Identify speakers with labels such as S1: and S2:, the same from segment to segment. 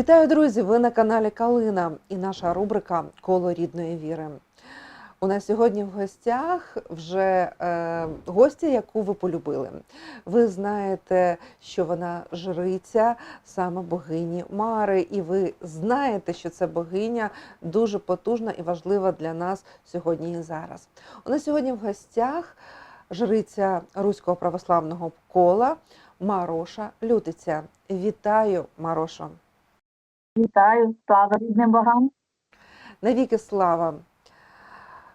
S1: Вітаю, друзі! Ви на каналі Калина і наша рубрика Коло рідної віри. У нас сьогодні в гостях вже е, гостя, яку ви полюбили. Ви знаєте, що вона жриця саме богині Мари, і ви знаєте, що це богиня дуже потужна і важлива для нас сьогодні і зараз. У нас сьогодні в гостях жриця Руського православного кола Мароша Лютиця. Вітаю, Марошо!
S2: Вітаю, слава рідним богам.
S1: Навіки слава!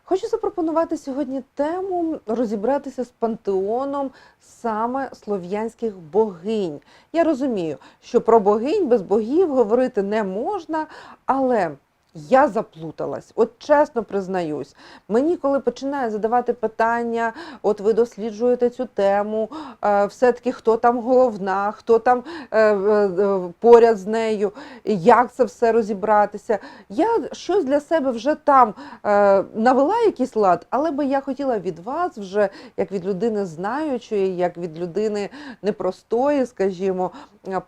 S1: Хочу запропонувати сьогодні тему розібратися з пантеоном саме слов'янських богинь. Я розумію, що про богинь без богів говорити не можна, але я заплуталась, от чесно признаюсь. Мені, коли починає задавати питання, от ви досліджуєте цю тему, е, все-таки хто там головна, хто там е, е, поряд з нею, як це все розібратися. Я щось для себе вже там навела якийсь лад, але би я хотіла від вас, вже як від людини знаючої, як від людини непростої, скажімо,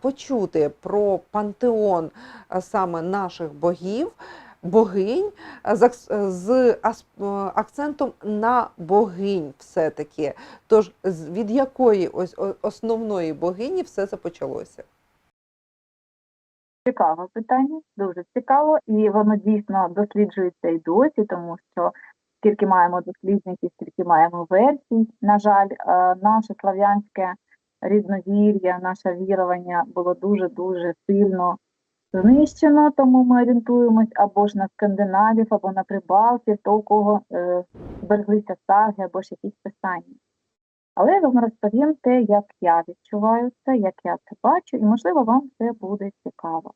S1: почути про пантеон саме наших богів. Богинь е, з, е, акцентом на богинь, все-таки. Тож від якої ось основної богині все це почалося?
S2: Цікаве питання, дуже цікаво, і воно дійсно досліджується і досі, тому що скільки маємо дослідників, стільки маємо версій. На жаль, е, наше слав'янське рідновір'я, наше вірування було дуже-дуже сильно знищено, тому ми орієнтуємось або ж на скандинавів, або на прибалтів, то у кого е, збереглися саги або ж якісь писання. Але я вам розповім те, як я відчуваю це, як я це бачу, і, можливо, вам це буде цікаво.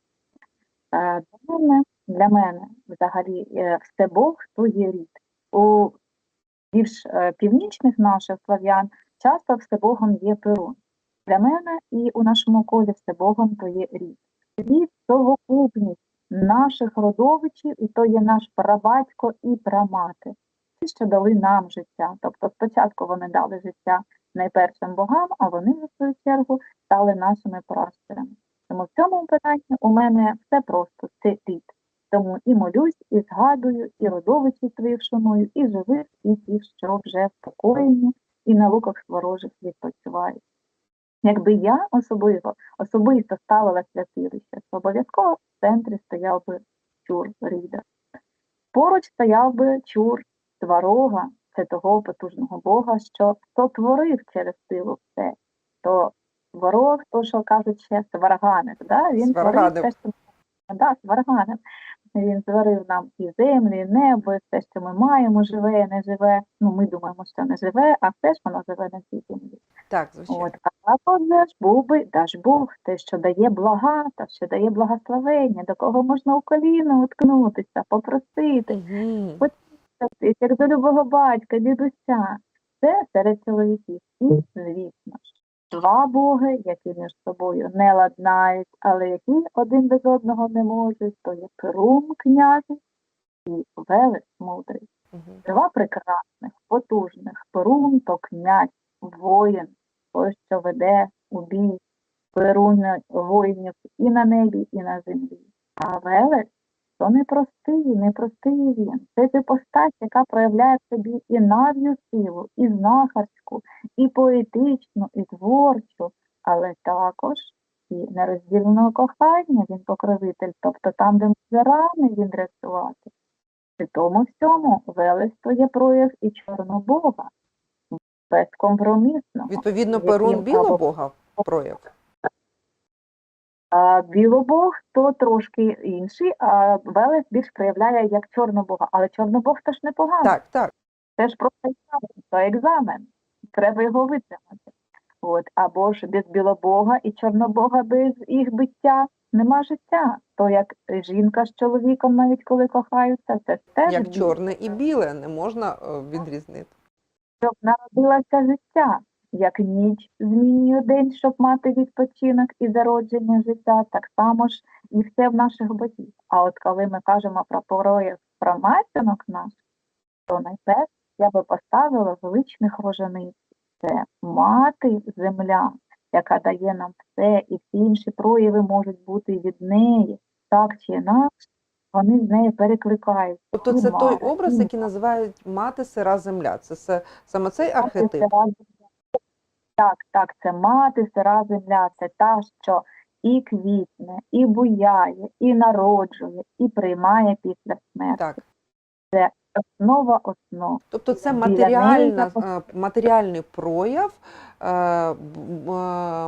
S2: Е, Для мене, для мене взагалі е, все Бог то є рід. У більш е, північних наших слав'ян часто все Богом є Перун. Для мене і у нашому колі все Богом то є рід. Совокупність наших родовичів, і то є наш прабатько і прамати. Ті, що дали нам життя. Тобто спочатку вони дали життя найпершим богам, а вони, в свою чергу, стали нашими пращурами. Тому в цьому питанні у мене все просто це рід. Тому і молюсь, і згадую, і родовичів своїх шаную, і живих, і тих, що вже впокоєні, і на луках ворожих відпочивають. Якби я особливо особисто ставила святилище, то обов'язково в центрі стояв би чур Ріда. Поруч стояв би чур Сварога, це того потужного Бога, що сотворив через силу все. То ворог, то, що кажуть ще сварганець, да? він творив те, що да. Він зварив нам і землю, і небо, і все, що ми маємо, живе не живе. Ну, ми думаємо, що не живе, а все ж воно живе на цій землі.
S1: Так, звичайно.
S2: От, а ж був би даж Бог, те, що дає блага, та що дає благословення, до кого можна у коліно уткнутися, попросити,
S1: Мгм.
S2: Тобто, як до любого батька, дідуся. Це серед чоловіків. І, звісно ж, два боги, які між собою не ладнають, але які один без одного не можуть, то є Перун князь і Велес мудрий. Два прекрасних, потужних, Перун то князь, воїн, той, що веде у бій Перун воїнів і на небі, і на землі. А Велес то непростий, непростий він. Це ти постать, яка проявляє в собі і нав'ю силу, і знахарську, і поетичну, і творчу, але також і нероздільного кохання він покровитель, тобто там, де може рани він рятувати. При тому всьому то є прояв і Чорнобога, безкомпромісно.
S1: Відповідно, Перун
S2: або-
S1: білого Бога прояв.
S2: Білобог то трошки інший, а Велес більш проявляє як Чорнобога. Але Чорнобог теж непогано.
S1: Так, так.
S2: Це ж просто екзамен, то екзамен. Треба його витримати. От, або ж без білобога і чорнобога без їх биття нема життя. То як жінка з чоловіком, навіть коли кохаються, це теж
S1: Як
S2: біль.
S1: чорне і біле не можна е, відрізнити.
S2: Щоб народилося життя, як ніч змінює день, щоб мати відпочинок і зародження життя, так само ж і все в наших богів. А от коли ми кажемо про прояв про матінок наш, то найперше я би поставила величних рожениць. Це мати земля, яка дає нам все, і всі інші прояви можуть бути від неї. так чи інакше, вони з нею перекликаються.
S1: Тобто це той образ, який називають мати сира земля. Це се- саме цей архетип.
S2: Так, так, це мати сира земля, це та, що і квітне, і буяє, і народжує, і приймає після смерті.
S1: Так.
S2: Це Основа основ.
S1: Тобто це матеріальна, е, матеріальний прояв е, е,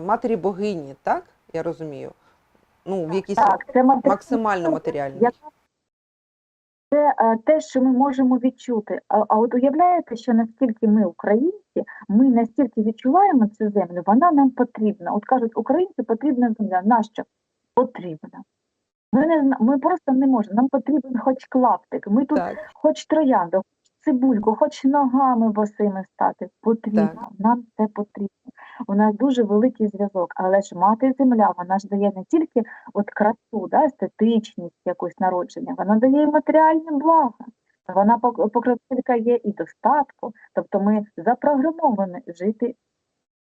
S1: матері богині, так? Я розумію. Ну, в якійсь
S2: Так, це матері-
S1: максимально матеріальний.
S2: яка- Це е, те, що ми можемо відчути. А, а от уявляєте, що наскільки ми, українці, ми настільки відчуваємо цю землю, вона нам потрібна. От кажуть, українці потрібна земля. Нащо? Потрібна. Ми, не, ми просто не можемо. Нам потрібен хоч клаптик. Ми тут
S1: Так.
S2: хоч троянду, цибульку, хоч ногами босими стати. Потрібно. Нам це потрібно. У нас дуже великий зв'язок. Але ж мати земля, вона ж дає не тільки от красу, да, естетичність якусь народження, вона дає і матеріальні блага. Вона пок- покровителька є і достатку. Тобто ми запрограмовані жити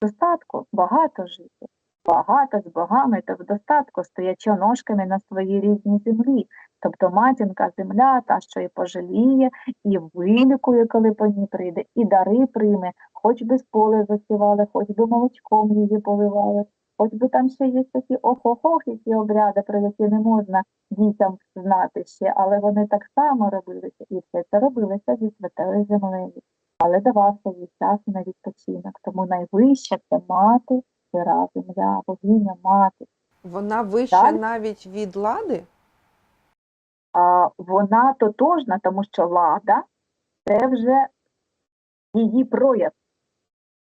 S2: достатку, багато жити. Багато з богами та в достатку, стоячи ножками на своїй рідній землі. Тобто матінка земля, та, що і пожаліє, і вилікує, коли по ній прийде, і дари прийме, хоч би з поле засівали, хоч би молочком її поливали, хоч би там ще є такі ох-ох-ох, які обряди, про які не можна дітям знати ще, але вони так само робилися, і все це робилося зі святою землею. Але давався їй час на відпочинок. Тому найвища це мати, сира земля, богиня мати.
S1: Вона вища
S2: Далі.
S1: навіть від лади?
S2: а, вона тотожна, тому що лада це вже її прояв.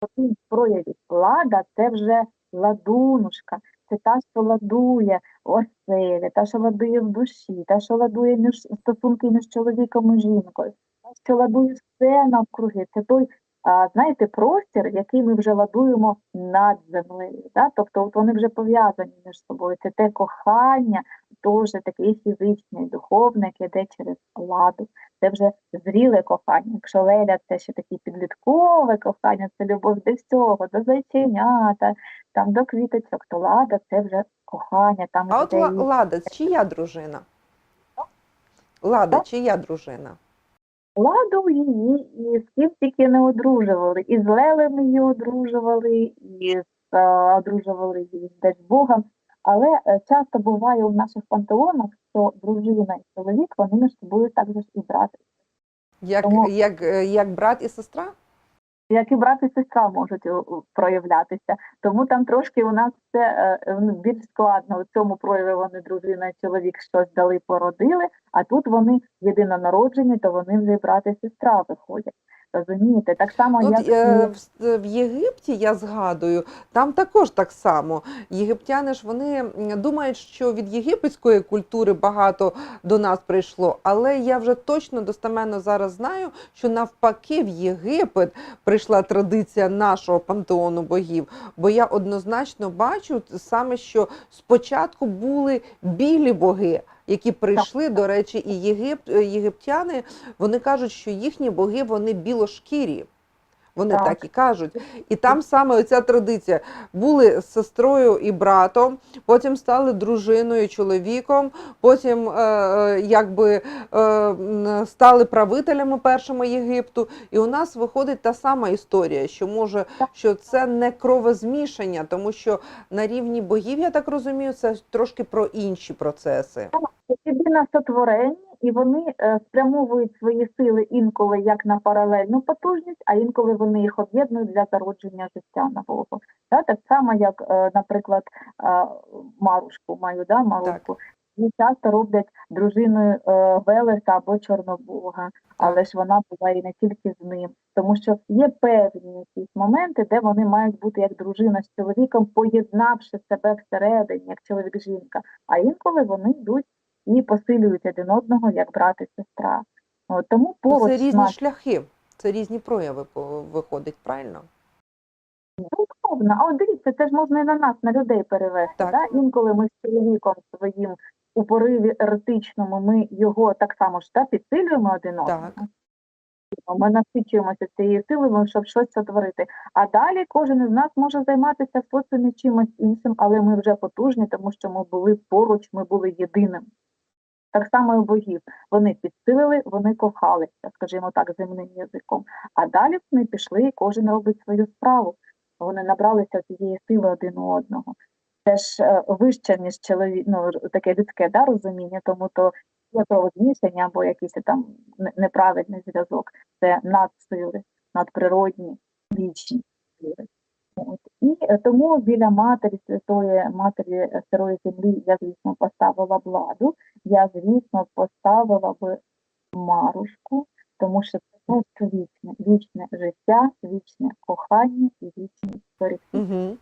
S2: Один проявів лада це вже ладунушка, це та, що ладує оселі, та, що ладує в душі, та, що ладує між стосунки між чоловіком і жінкою, та, що ладує все навкруги. Це той, знаєте, простір, який ми вже ладуємо над землею. Да? Тобто от вони вже пов'язані між собою. Це те кохання, теж таке фізичне, духовне, яке йде через ладу. Це вже зріле кохання. Якщо Леля це ще таке підліткове кохання, це любов до всього, до зайченята, там до квіточок, то лада це вже кохання. Там
S1: А от Лада, чия дружина? Лада, чия дружина?
S2: Ладу її і з ким тільки не одружували. І з Лелем її одружували, і з, а, одружували її з Дачбогом. Але е, часто буває у наших пантеонах, що дружина і чоловік вони між собою також і брати.
S1: Як,
S2: Тому-
S1: як, е, як брат і сестра?
S2: Як і брат і сестра можуть у- проявлятися. Тому там трошки у нас все е, ну, більш складно. У цьому прояві вони дружина і чоловік щось дали, породили, а тут вони єдинонароджені, то вони вже брати сестра виходять. Розумієте? Так само,
S1: Ну,
S2: як
S1: е, в, в Єгипті я згадую, там також так само. Єгиптяни ж вони думають, що від єгипетської культури багато до нас прийшло, але я вже точно достеменно зараз знаю, що навпаки в Єгипет прийшла традиція нашого пантеону богів. Бо я однозначно бачу саме, що спочатку були білі боги. Які прийшли, до речі, і єгип, е, єгиптяни вони кажуть, що їхні боги вони білошкірі. Вони так.
S2: Так.
S1: і кажуть. І там саме оця традиція. Були з сестрою і братом, потім стали дружиною, чоловіком, потім е, е, якби е, стали правителями першими Єгипту. І у нас виходить та сама історія, що може, що це не кровозмішання, тому що на рівні богів, я так розумію, це трошки про інші процеси.
S2: Це єдине сотворення, і вони е, спрямовують свої сили інколи як на паралельну потужність, а інколи вони їх об'єднують для зародження життя нового. Да? Так само, як, е, наприклад, е, Марушку маю, да, Марушку. Її часто роблять дружиною Велеса або Чорнобога, але ж вона буває не тільки з ним, тому що є певні якісь моменти, де вони мають бути як дружина з чоловіком, поєднавши себе всередині, як чоловік-жінка, а інколи вони йдуть і посилюють один одного як брат і сестра. От, тому поруч
S1: Це різні
S2: мат-
S1: шляхи, це різні прояви виходить, правильно?
S2: Безумовно. А от дивіться, це ж можна і на нас, на людей перевести.
S1: Так.
S2: Да? Інколи ми з чоловіком своїм у пориві еротичному, ми його так само ж да, підсилюємо один одного.
S1: Так.
S2: Ми насичуємося цією силою, щоб щось сотворити. А далі кожен із нас може займатися своїм чимось іншим, але ми вже потужні, тому що ми були поруч, ми були єдиним. Так само і богів. Вони підсилили, вони кохалися, скажімо так, земним язиком. А далі вони пішли, і кожен робить свою справу. Вони набралися цієї сили один у одного. Це ж е, вище, ніж чоловік, ну, таке людське да, розуміння, тому то є правозмішання або якийсь там неправильний зв'язок. Це надсили, надприродні, вічні сили. І е, тому біля матері святої матері е, сирої землі я, звісно, поставила владу, я, звісно, поставила би Марушку, тому що це просто вічне, вічне життя, вічне кохання і вічний перехід.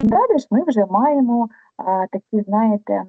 S2: Далі ж ми вже маємо а, такі, знаєте,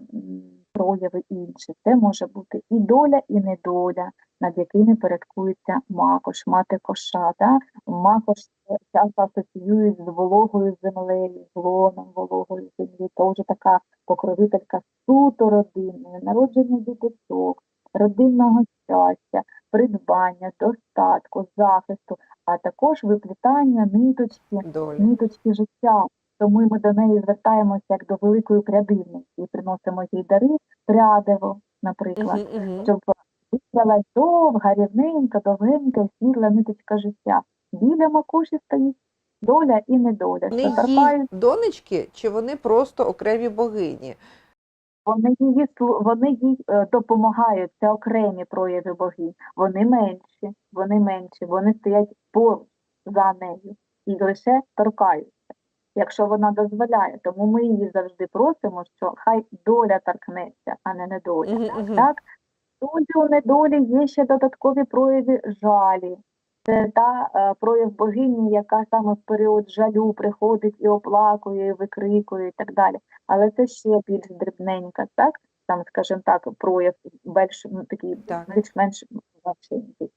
S2: прояви інші. Це може бути і доля, і недоля, над якими порядкується макош, мати коша. Да? Макош це часто асоціюють з вологою землею, з лоном вологої землі. Це вже така покровителька суто родинної, народження діточок, родинного щастя, придбання, достатку, захисту, а також виплітання ниточки
S1: Доля.
S2: ниточки життя. Тому ми до неї звертаємося як до великої прядивниці і приносимо їй дари, прядиво, наприклад,
S1: Угу, угу.
S2: щоб вистрілась довга, рівненька, довгенька, світла ниточка життя. Біля макуші стоїть доля і недоля.
S1: Вони
S2: торкають,
S1: донечки, чи вони просто окремі богині?
S2: вони її вони їй е, допомагають. Це окремі прояви богинь. Вони менші, вони менші, вони стоять поруч за нею і лише торкаються. Якщо вона дозволяє, тому ми її завжди просимо, що хай доля торкнеться, а не недоля.
S1: Угу, угу.
S2: Так, тут у недолі є ще додаткові прояви жалі. Це та е, прояв богині, яка саме в період жалю приходить і оплакує, і викрикує, і так далі. Але це ще більш дрібненька, так? Там, скажімо так, прояв більш такий
S1: Так.
S2: більш-менш значенький.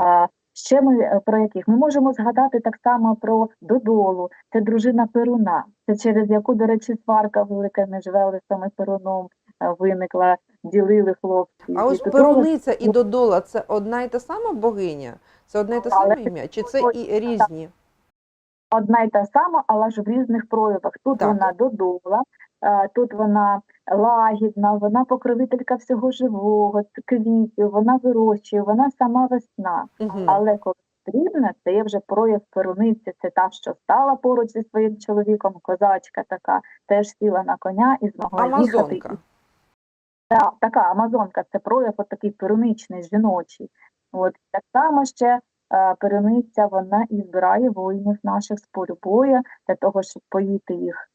S2: А ще ми е, про яких ми можемо згадати так само про Додолу, це дружина Перуна, це через яку, до речі, сварка велика між Велесом і Перуном е, виникла, ділили хлопці.
S1: А ось Перуниця і Додола це одна і та сама богиня? Це одне і те саме ім'я? Чи це і різні?
S2: одна й та сама, але ж в різних проявах. Тут
S1: Так.
S2: вона додола, тут вона лагідна, вона покровителька всього живого, квітів, вона вирощує, вона сама весна.
S1: Угу.
S2: Але коли потрібно, це є вже прояв перуниці, це та, що стала поруч зі своїм чоловіком, козачка така, теж сіла на коня і змогла їхати. Так, така амазонка це прояв от такий перуничний, жіночий. От так само ще е, перуниця вона і збирає воїнів наших з полю бою для того, щоб поїти їх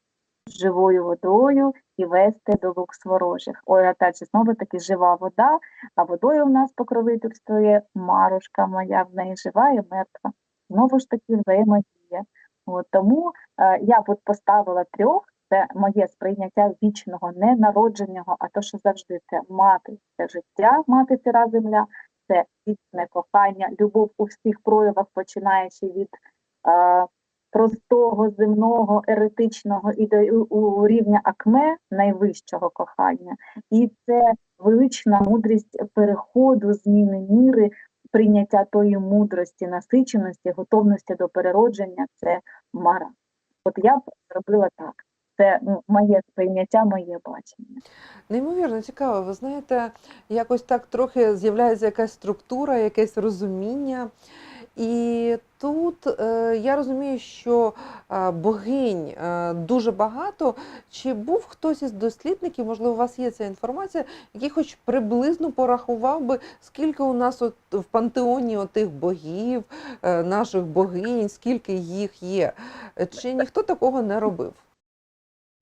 S2: живою водою і вести до лук ворожих. Ой, опять же, знову таки жива вода, а водою в нас покровительствує Марушка моя, в неї жива і мертва. Знову ж таки взаємодія. От, тому е, я б поставила трьох, це моє сприйняття вічного, не народженого, а то, що завжди це мати, це життя, мати сира земля, це вічне кохання, любов у всіх проявах, починаючи від е, простого, земного, еретичного і до у, у рівня акме найвищого кохання. І це велична мудрість переходу, зміни міри, прийняття тої мудрості, насиченості, готовності до переродження це мара. От я б зробила так. Це ну, моє сприйняття, моє бачення.
S1: Неймовірно цікаво. Ви знаєте, якось так трохи з'являється якась структура, якесь розуміння. І тут е, я розумію, що е, богинь е, дуже багато. Чи був хтось із дослідників, можливо, у вас є ця інформація, який хоч приблизно порахував би, скільки у нас от в пантеоні отих богів, наших богинь, скільки їх є? Чи ніхто такого не робив?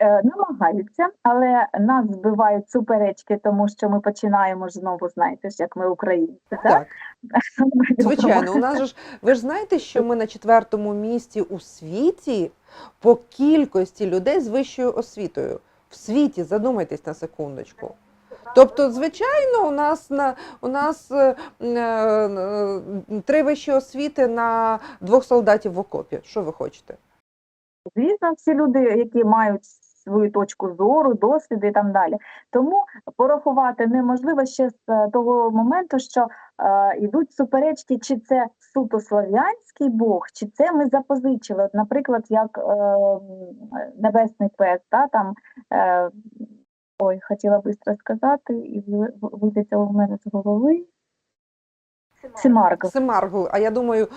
S2: Е, намагаються, але нас збивають суперечки, тому що ми починаємо ж знову, знаєте ж, як ми українці. Так?
S1: Так. Звичайно, у нас же ж ви ж знаєте, що ми на четвертому місці у світі по кількості людей з вищою освітою. В світі, задумайтесь на секундочку. Тобто, звичайно, у нас на у нас е, е, три вищі освіти на двох солдатів в окопі. Що ви хочете?
S2: Звісно, всі люди, які мають свою точку зору, досвіди і так далі. Тому порахувати неможливо ще з е, того моменту, що е, йдуть суперечки, чи це суто слов'янський Бог, чи це ми запозичили. От, наприклад, як е, Небесний Пес, та, там, е, ой, хотіла швидко сказати, і ви- вилетіло в мене з голови. Симаргл.
S1: Семаргл. А я думаю,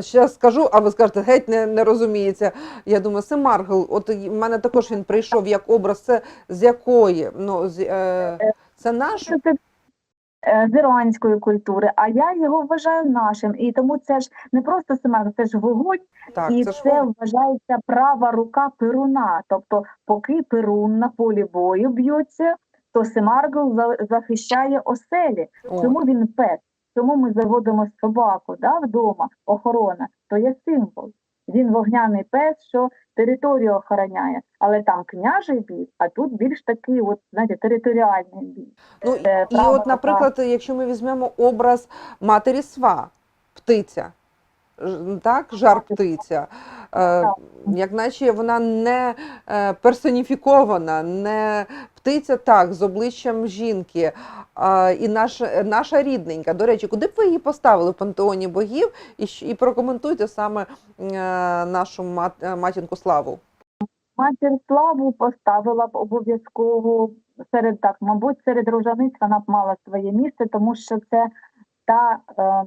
S1: ще скажу, а ви скажете, геть не, не розуміється. Я думаю, Семаргл. От в мене також він прийшов як образ. Це з якої? Ну, з, е, це наш?
S2: е, з іранської культури, а я його вважаю нашим. І тому це ж не просто Симаргл, це ж вогонь,
S1: Так,
S2: і
S1: це
S2: це,
S1: ж
S2: вважається права рука Перуна. Тобто, поки Перун на полі бою б'ється, то Семаргл захищає оселі.
S1: О,
S2: Чому він пес? Чому ми заводимо собаку да, вдома, охорона? То є символ. Він вогняний пес, що територію охороняє, але там княжий бій, а тут більш такий, от знаєте, територіальний бій.
S1: Ну,
S2: Е,
S1: і
S2: права
S1: от, наприклад, якщо ми візьмемо образ матері сва, птиця, так, жар птиця, е, як наче вона не е, персоніфікована, не птиця так, з обличчям жінки, а, і наш, наша рідненька. До речі, куди б ви її поставили в пантеоні богів? І, і прокоментуйте саме е, нашу мат, е, матінку славу.
S2: Матір славу поставила б обов'язково серед так, мабуть, серед рожаниць вона б мала своє місце, тому що це та, е,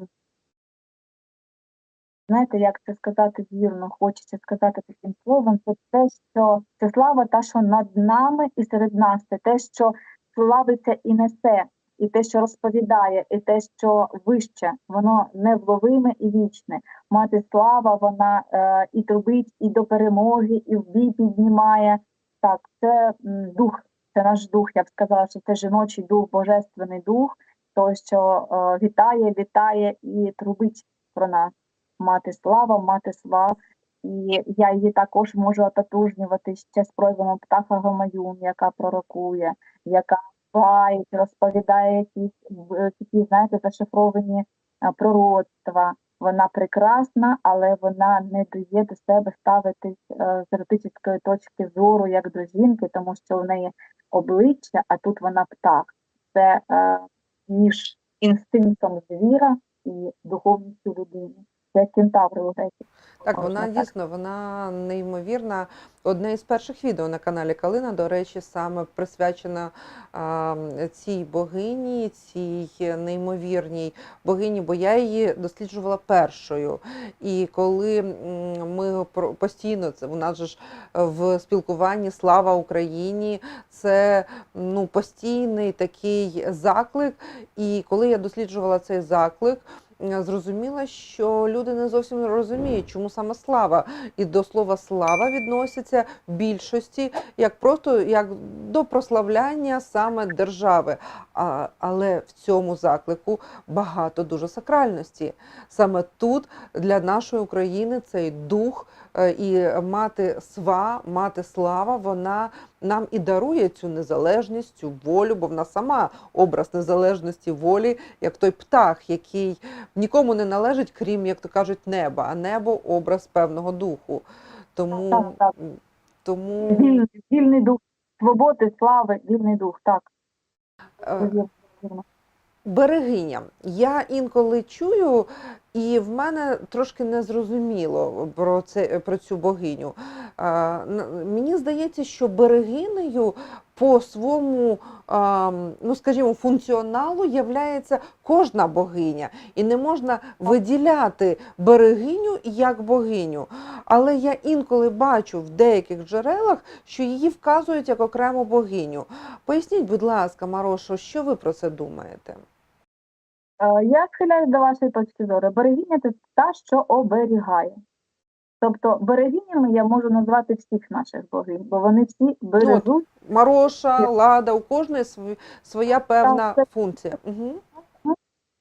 S2: знаєте, як це сказати вірно, хочеться сказати таким словом, це те, що це слава та, що над нами і серед нас, це те, що славиться і несе, і те, що розповідає, і те, що вище, воно невловиме і вічне. Мати слава, вона е, і трубить, і до перемоги, і в бій піднімає. Так, це дух, це наш дух. Я б сказала, що це жіночий дух, божественний дух, той, що е, вітає, вітає і трубить про нас. Мати слава, мати слав. І я її також можу ототужнювати ще з проявами птаха Гомаюн, яка пророкує, яка бають, розповідає якісь е, такі, знаєте, зашифровані е, пророцтва. Вона прекрасна, але вона не дає до себе ставитись е, з еротичної точки зору як до жінки, тому що в неї обличчя, а тут вона птах. Це е, між інстинктом звіра і духовністю людини. Це кентаври у.
S1: Так, вона
S2: так.
S1: дійсно вона неймовірна. Одне із перших відео на каналі Калина, до речі, саме присвячена а, цій богині, цій неймовірній богині, бо я її досліджувала першою. І коли ми постійно це у нас же ж в спілкуванні Слава Україні, це ну постійний такий заклик. І коли я досліджувала цей заклик. Е, Зрозуміла, що люди не зовсім розуміють, чому саме слава. І до слова слава відносяться в більшості як просто як до прославляння саме держави. А, але в цьому заклику багато дуже сакральності. Саме тут для нашої України цей дух і мати сва, мати слава, вона нам і дарує цю незалежність, цю волю, бо вона сама образ незалежності волі, як той птах, який нікому не належить, крім, як то кажуть, неба, а небо образ певного духу. Тому,
S2: Так, так.
S1: тому
S2: Вільний, вільний дух свободи, слави, вільний дух. Так,
S1: е. Берегиня. Я інколи чую, і в мене трошки незрозуміло про це про цю богиню. Е, Мені здається, що берегинею по своєму, ем, ну скажімо, функціоналу являється кожна богиня, і не можна виділяти берегиню як богиню. Але я інколи бачу в деяких джерелах, що її вказують як окрему богиню. Поясніть, будь ласка, Марошо, що ви про це думаєте?
S2: Я схиляюсь до вашої точки зору. Берегиня це та, що оберігає. Тобто берегинями я можу назвати всіх наших богинь, бо вони всі бережуть.
S1: Мароша,
S2: Ні.
S1: лада, у кожної своя певна
S2: це-
S1: функція. Угу.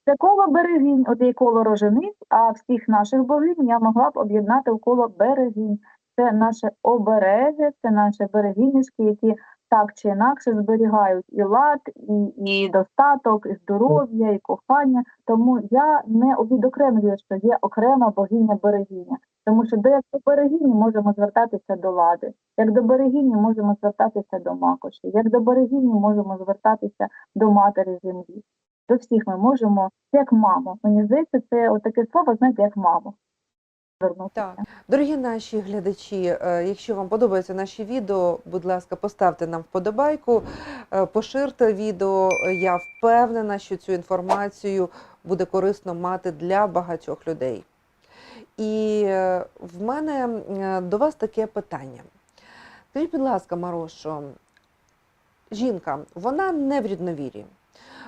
S2: Це коло берегинь, от є коло рожениць, а всіх наших богинь я могла б об'єднати в коло берегинь. Це наше обереги, це наші берегинішки, які так чи інакше зберігають і лад, і, і достаток, і здоров'я, і кохання. Тому я не відокремлюю, що є окрема богиня берегиня. Тому що до як до берегині можемо звертатися до лади, як до берегині можемо звертатися до макоші, як до берегині можемо звертатися до матері землі. До всіх ми можемо, як мамо. Мені здається, це таке слово, знаєте, як мамо.
S1: Так. Дорогі наші глядачі, е, якщо вам подобаються наші відео, будь ласка, поставте нам вподобайку, е, поширте відео. Я впевнена, що цю інформацію буде корисно мати для багатьох людей. І е, в мене до вас таке питання. Скажіть, будь ласка, Марошо, жінка, вона не в рідновірі.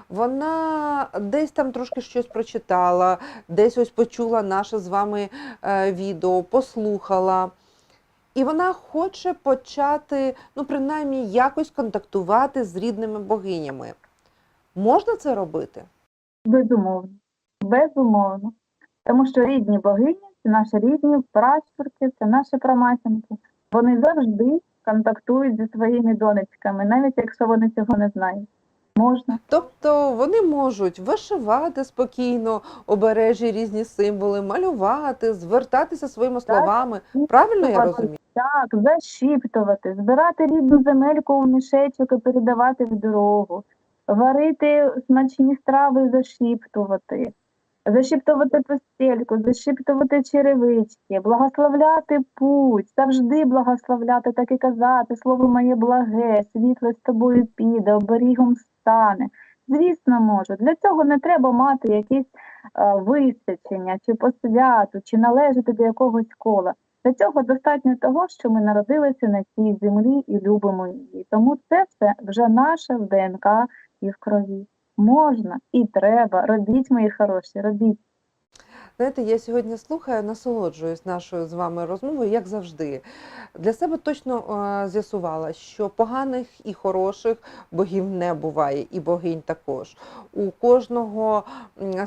S1: Вона десь там трошки щось прочитала, десь ось почула наше з вами е, відео, послухала. І вона хоче почати, ну, принаймні, якось контактувати з рідними богинями. Можна це робити?
S2: Безумовно. Безумовно. Тому що рідні богині це наші рідні пращурки, це наші праматінки. Вони завжди контактують зі своїми донечками, навіть якщо вони цього не знають. Можна.
S1: Тобто вони можуть вишивати спокійно обережі різні символи, малювати, звертатися своїми словами. Правильно я розумію?
S2: Так, зашіптувати, збирати рідну земельку у мішечок і передавати в дорогу, варити смачні страви, зашіптувати, зашіптувати постельку, зашіптувати черевички, благословляти путь, завжди благословляти, так і казати, слово моє благе, світло з тобою піде, оберігом стане. Звісно, можу. Для цього не треба мати якісь е, висвячення, чи посвяту, чи належати до якогось кола. Для цього достатньо того, що ми народилися на цій землі і любимо її. Тому це все вже наше в ДНК і в крові. Можна і треба. Робіть, мої хороші, робіть.
S1: Знаєте, я сьогодні слухаю, насолоджуюсь нашою з вами розмовою, як завжди. Для себе точно е, з'ясувала, що поганих і хороших богів не буває, і богинь також. У кожного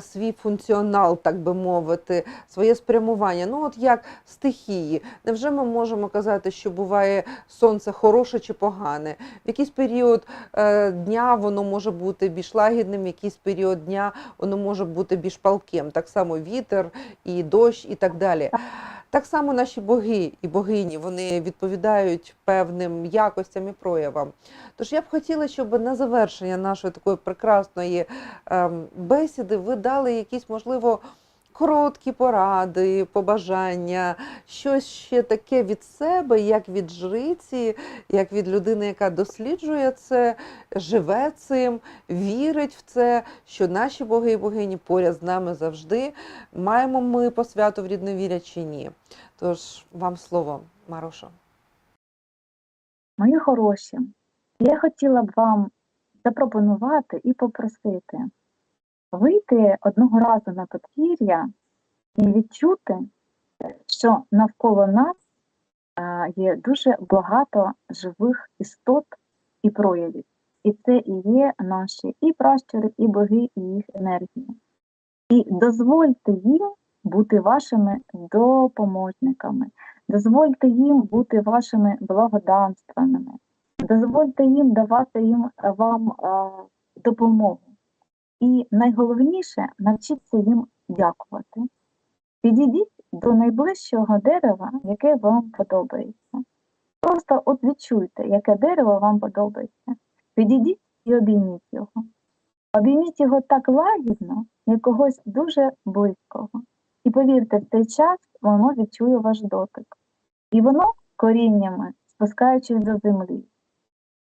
S1: свій функціонал, так би мовити, своє спрямування. Ну, от як стихії. Невже ми можемо казати, що буває сонце хороше чи погане? В якийсь період е, дня воно може бути більш лагідним, в якийсь період дня воно може бути більш палким. Так само вітер і дощ, і так далі. Так само наші боги і богині вони відповідають певним якостям і проявам. Тож я б хотіла, щоб на завершення нашої такої прекрасної ем, бесіди ви дали якісь, можливо, короткі поради, побажання, щось ще таке від себе, як від жриці, як від людини, яка досліджує це, живе цим, вірить в це, що наші боги і богині поряд з нами завжди. Маємо ми по святу в рідновіря чи ні? Тож вам слово, Маруша.
S2: Мої хороші, я хотіла б вам запропонувати і попросити вийти одного разу на подвір'я і відчути, що навколо нас е, є дуже багато живих істот і проявів. І це і є наші і пращури, і боги, і їх енергії. І дозвольте їм бути вашими допоможниками. Дозвольте їм бути вашими благоданствами. Дозвольте їм давати їм вам е, допомогу. І найголовніше навчіться їм дякувати. Підійдіть до найближчого дерева, яке вам подобається. Просто от відчуйте, яке дерево вам подобається. Підійдіть і обійміть його. Обійміть його так лагідно, як когось дуже близького. І повірте, в цей час воно відчує ваш дотик. І воно коріннями, спускаючись до землі,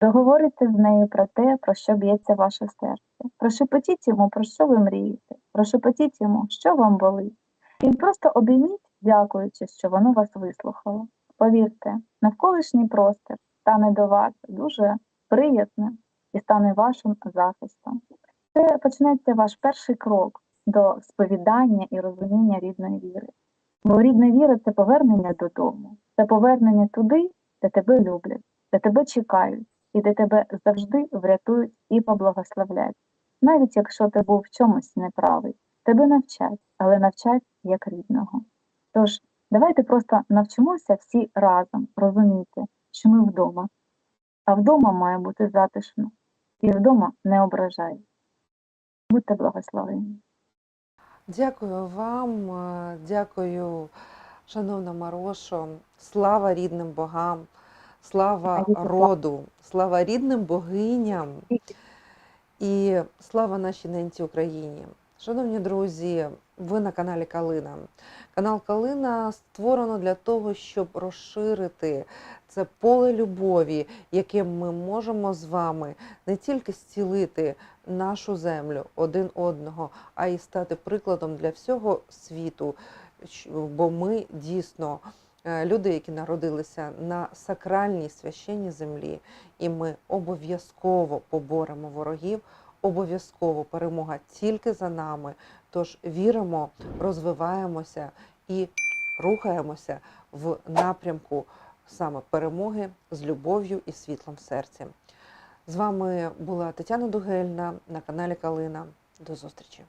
S2: договориться з нею про те, про що б'ється ваше серце. Прошепотіть йому, про що ви мрієте, прошепотіть йому, що вам болить. І просто обійміть, дякуючи, що воно вас вислухало. Повірте, навколишній простір стане до вас дуже приятним і стане вашим захистом. Це почнеться ваш перший крок до сповідання і розуміння рідної віри. Бо рідна віра це повернення додому, це повернення туди, де тебе люблять, де тебе чекають і де тебе завжди врятують і поблагословлять. Навіть якщо ти був в чомусь неправий, тебе навчать, але навчать як рідного. Тож давайте просто навчимося всі разом розуміти, що ми вдома, а вдома має бути затишно, і вдома не ображають. Будьте благословені.
S1: Дякую вам, е, дякую, шановна Марошо. Слава рідним богам, слава роду, слава рідним богиням. І слава нашій ненці Україні! Шановні друзі, ви на каналі Калина. Канал Калина створено для того, щоб розширити це поле любові, яким ми можемо з вами не тільки зцілити нашу землю один одного, а й стати прикладом для всього світу. Бо ми дійсно е, люди, які народилися на сакральній священній землі, і ми обов'язково поборемо ворогів, обов'язково перемога тільки за нами. Тож віримо, розвиваємося і рухаємося в напрямку саме перемоги з любов'ю і світлом в серці. З вами була Тетяна Дугельна на каналі Калина. До зустрічі!